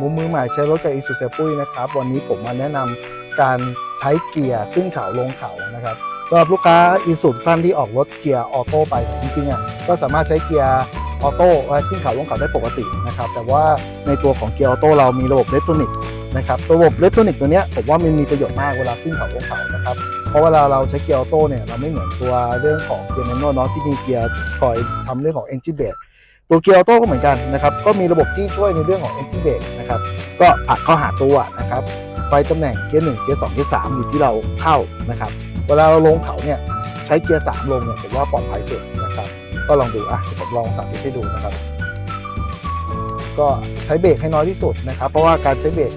มุมมือใหม่ใช้รถกับอีซูเซปุ้ยนะครับ วันนี้ผมมาแนะนำการใช้เกียร์ขึ้นเขาลงเขานะครับสำหรับลูกค้าอีซูท่านที่ออกรถเกียร์ออโต้ไปจริงๆอะก็สามารถใช้เกียร์ออโต้ขึ้นเขาลงเขาได้ปกตินะครับแต่ว่าในตัวของเกียร์ออโต้เรามีระบบเล็กทนิกนะครับระบบเล็กทนิกตัวเนี้ยผมว่ามันมีประโยชน์มากเวลาขึ้นเขาลงเขานะครับเพราะเวลาเราใช้เกียร์ออโต้เนี่ยเราไม่เหมือนตัวเรื่องของเกียร์แมนนวลเนาะที่มีเกียร์คอยทำเรื่องของ engine brake ตัวเกียร์ออโต้ก็เหมือนกันนะครับ ก็มีระบบที่ช่วยในเรื่องของ engine brake นะครับ ก็ผลักเข้าหาตัวนะครับ ไฟตำแหน่งเกียร์หนึ่งเกียร์สองเกียร์สามอยู่ที่เราเข้านะครับ เวลาเราลงเขาเนี่ยใช้เกียร์สามลงเนี่ยผมว่าปลอดภัยสุดนะครับ ก็ลองดูอะผมลองสาธิตให้ดูนะครับ ก็ใช้เบรกให้น้อยที่สุดนะครับ เพราะว่าการใช้เบรก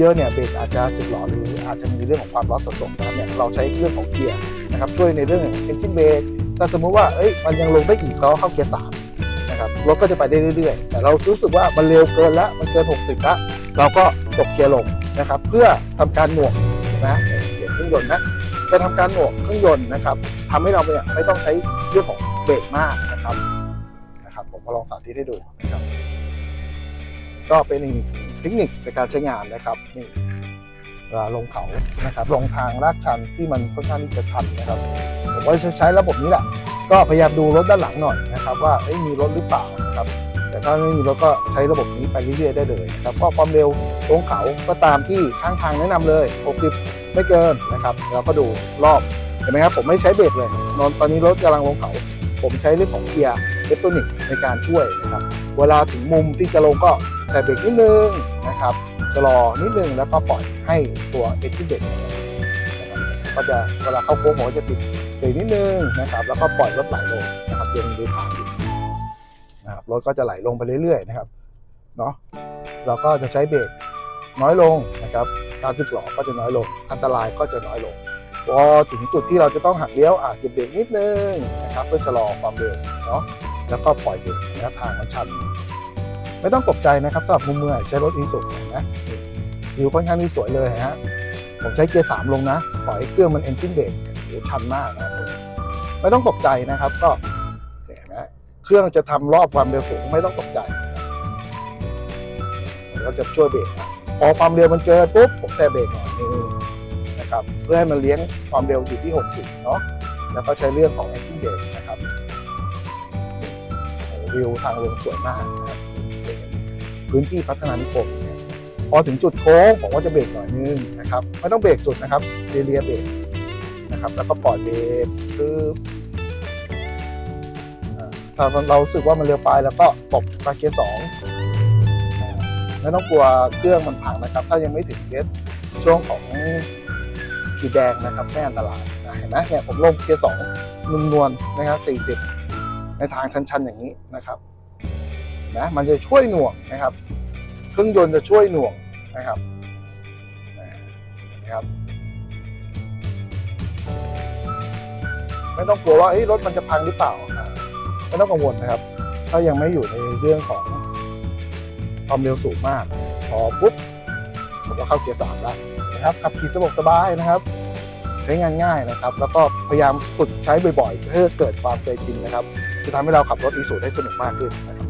เยอะๆเนี่ยเบรกอาจจะสึกหรอหรืออาจจะมีเรื่องของความร้อนสะสมนะครับเนี่ยเราใช้เรื่องของเกียร์นะครับช่วยในเรื่องของ engine brake ถ้าสมมุติว่าเอ้ยมันยังลงได้อีกเราเข้าเกียร์สาม นะครับรถก็จะไปได้เรื่อยๆ แต่เรารู้สึกว่ามันเร็วเกินละมันเกิน 60ละเราก็ตกเกียร์ลงนะครับ เพื่อทำการหน่วงนะเสียงเครื่องยนต์นะจะทำการหน่วงเครื่องยนต์นะครับทำให้เราเนี่ยไม่ต้องใช้เรื่องของเบรกมากนะครับนะครับผมมาลองสาธิตให้ดูนะครับ ก็เป็นอีกเทคนิคในการใช้งานนะครับนี่ลงเขานะครับลงทางลาดชันที่มันค่อนข้างที่จะชันนะครับผมก็ใช้ระบบนี้แหละ ก็พยายามดูรถด้านหลังหน่อยนะครับว่ามีรถหรือเปล่านะครับแต่ถ้าไม่มีรถก็ใช้ระบบนี้ไปเรื่อยๆได้เลยนะครับก็ความเร็วลงเขาก็ตามที่ข้างทางแนะนำเลย 60 ไม่เกินนะครับเราก็ดูรอบเห็นไหมครับผมไม่ใช้เบรกเลย นอนตอนนี้รถกำลังลงเขา ผมใช้เรื่องของเกียร์เล็กทรอนิกในการช่วยนะครับเวลาถึงมุมที่จะลงก็แต่เบรกนิดนึงนะครับชะลอนิดนึงแล้วก็ปล่อยให้ตัวเอ็กซ์เบรกก็จะเวลาเข้าโค้งหัวจะติด เบรกนิดนึงนะครับ แล้วก็ปล่อยรถไหลลงนะครับยังดูทางอยู่นะครับรถก็จะไหลลงไปเรื่อยๆนะครับเนาะเราก็จะใช้เบรกน้อยลงนะครับการสึกหลอก็จะน้อยลง อันตรายก็จะน้อยลงพอถึงจุดที่เราจะต้องหักเลี้ยวอาจจะเบรกนิดนึงนะครับเพื่อชะลอความเร็วเนาะแล้วก็ปล่อยเบรกนะทางมันชัน ไม่ต้องตกใจนะครับสำหรับมุมเมือใช้รถอีสุนะวิวค่อนข้างที่สวยเลยฮะผมใช้เกียร์สามลงนะ ปล่อยเครื่องมันเอนจินเบรกโอ้ชันมากนะ ไม่ต้องตกใจนะครับ ก็เห็นไหมเครื่องจะทำรอบความเร็วสูงไม่ต้องตกใจเราจะช่วยเบรกพอความเร็วมันเกินปุ๊บผมแตะเบรกหน่อยนึงนะครับ เพื่อให้มันเลี้ยงความเร็วอยู่ที่ 60 เนาะแล้วก็ใช้เรื่องของ engine brake นะครับวิวทางลงสวยมากนะครับพื้นที่พัฒนานิคมเนี่ยพอถึงจุดโค้งผมก็จะเบรกหน่อยนึงนะครับ ไม่ต้องเบรกสุดนะครับเรียเรียเบรก นะครับ แล้วก็ปล่อยเบรกคือถ้าเราสึกว่ามันเร็วไปแล้วก็ตบมาเกียร์สองไม่ต้องกลัวเครื่องมันพังนะครับ ถ้ายังไม่ถึงเกียร์ช่วงของขีดแดงนะครับไม่อันตรายเห็นไหมเนี่ยผมลงเกียร์สองนุ่มนวลนะครับสี่สิบในทางชันๆอย่างนี้นะครับนะมันจะช่วยหน่วงนะครับ เครื่องยนต์จะช่วยหน่วงนะครับนะครับ ไม่ต้องกลัวว่าเอ้ยรถมันจะพังหรือเปล่า ไม่ต้องกังวลนะครับ ถ้ายังไม่อยู่ในเรื่องของความเร็วสูงมากพอปุ๊บผมก็เข้าเกียร์สามแล้วนะครับขับขี่สะดวกสบายนะครับ ใช้งานง่ายนะครับ แล้วก็พยายามฝึกใช้บ่อยๆเพื่อเกิดความเคยชินนะครับ จะทำให้เราขับรถอีสูได้สนุกมากขึ้นนะครับ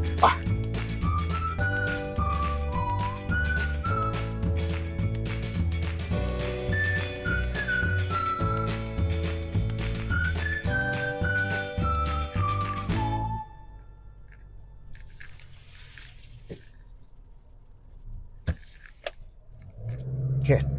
对。